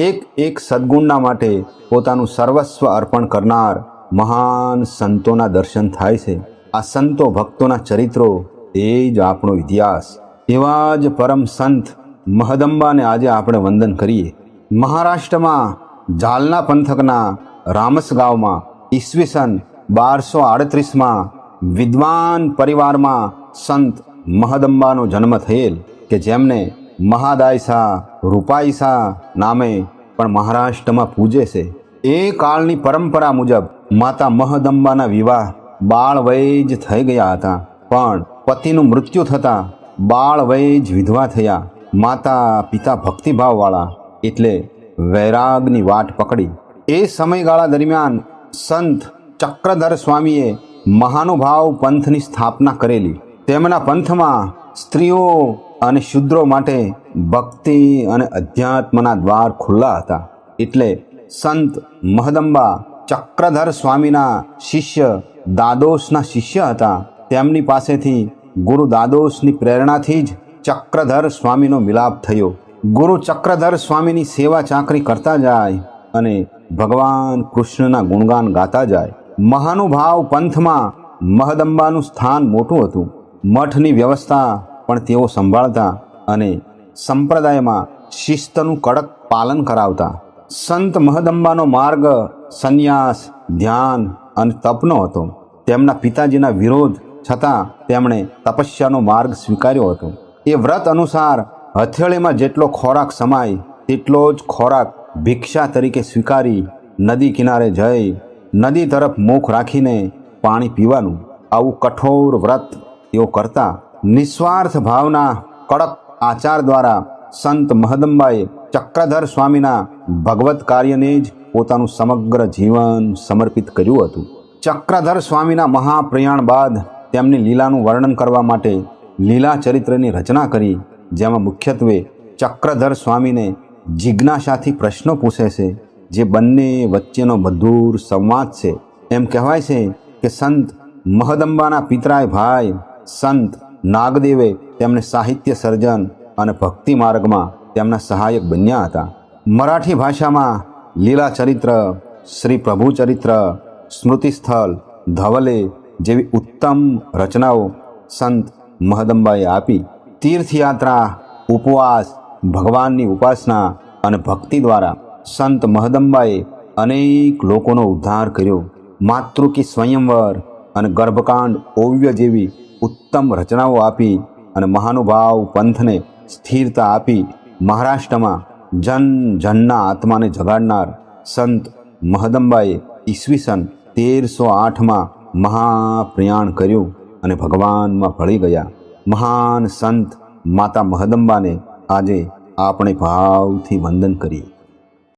એક એક સદ્ગુણના માટે પોતાનું સર્વસ્વ અર્પણ કરનાર મહાન સંતોના દર્શન થાય છે. આ સંતો ભક્તોના ચરિત્રો એ જ આપણો ઇતિહાસ. એવા જ પરમ સંત મહદંબાને આજે આપણે વંદન કરીએ. મહારાષ્ટ્રમાં જાલના પંથકના રામસ ગામમાં ઈસવીસન બારસો આડત્રીસમાં વિદ્વાન પરિવારમાં સંત મહદંબાનો જન્મ થયેલ કે જેમને મહાદાયસા રૂપાઈસા નામે પણ મહારાષ્ટ્રમાં પૂજે છે. એ કાળની પરંપરા મુજબ માતા મહદંબાના વિવાહ બાળ વયે જ થઈ ગયા હતા. પણ પતિનું મૃત્યુ થતાં બાળ વયે જ વિધવા થયા. માતા પિતા ભક્તિભાવવાળા એટલે વૈરાગની વાટ પકડી. એ સમયગાળા દરમિયાન સંત ચક્રધર સ્વામીએ મહાનુભાવ પંથની સ્થાપના કરેલી. તેમના પંથમાં સ્ત્રીઓ અને શુદ્રો માટે ભક્તિ અને અધ્યાત્મના દ્વાર ખુલ્લા હતા. એટલે સંત મહદંબા ચક્રધર સ્વામીના શિષ્ય દાદોશના શિષ્ય હતા. તેમની પાસેથી ગુરુ દાદોશની પ્રેરણાથી જ ચક્રધર સ્વામીનો મિલાપ થયો. ગુરુ ચક્રધર સ્વામીની સેવા ચાકરી કરતા જાય અને ભગવાન કૃષ્ણના ગુણગાન ગાતા જાય. મહાનુભાવ પંથમાં મહદંબાનું સ્થાન મોટું હતું. મઠની વ્યવસ્થા પણ તેઓ સંભાળતા અને સંપ્રદાયમાં શિસ્તનું કડક પાલન કરાવતા. સંત મહદંબાનો માર્ગ સંન્યાસ, ધ્યાન અને તપનો હતો. તેમના પિતાજીના વિરોધ છતાં તેમણે તપસ્યાનો માર્ગ સ્વીકાર્યો હતો. એ વ્રત અનુસાર હથેળીમાં જેટલો ખોરાક સમાય, તેટલો જ ખોરાક ભિક્ષા તરીકે સ્વીકારી નદી કિનારે જઈ, નદી તરફ મુખ રાખીને પાણી પીવાનું. આવું કઠોર વ્રત તેઓ કરતા નિસ્વાર્થ ભાવના કડક આચાર દ્વારા સંત મહદંબાએ ચક્રધર સ્વામીના ભગવત કાર્યને જ પોતાનું સમગ્ર જીવન સમર્પિત કર્યું હતું. ચક્રધર સ્વામીના મહાપ્રયાણ બાદ તેમની લીલાનું વર્ણન કરવા માટે લીલા ચરિત્રની રચના કરી, જેમાં મુખ્યત્વે ચક્રધર સ્વામીને જિજ્ઞાસાથી પ્રશ્નો પૂછે છે, જે બંને વચ્ચેનો મધુર સંવાદ છે. એમ કહેવાય છે કે સંત મહદંબાના પિતરાય ભાઈ, સંત નાગદેવે તેમને સાહિત્ય સર્જન અને ભક્તિ માર્ગમાં તેમના સહાયક બન્યા હતા. મરાઠી ભાષામાં લીલા ચરિત્ર, શ્રી પ્રભુ ચરિત્ર સ્મૃતિસ્થલ ધવલે જેવી ઉત્તમ રચનાઓ સંત મહદંબાએ આપી. તીર્થયાત્રા, ઉપવાસ, ભગવાનની ઉપાસના અને ભક્તિ દ્વારા સંત મહદંબાએ અનેક લોકોનો ઉદ્ધાર કર્યો. માતૃકી સ્વયંવર અને ગર્ભકાંડ ઓવ્ય જેવી ઉત્તમ રચનાઓ આપી અને મહાનુભાવ પંથને સ્થિરતા આપી મહારાષ્ટ્રમાં જન જનના આત્માને જગાડનાર સંત મહદંબાએ ઈસવીસન તેરસો આઠમાં મહાપ્રયાણ કર્યું અને ભગવાનમાં ભળી ગયા. મહાન સંત માતા મહદંબાને આજે આપણે ભાવથી વંદન કરીએ.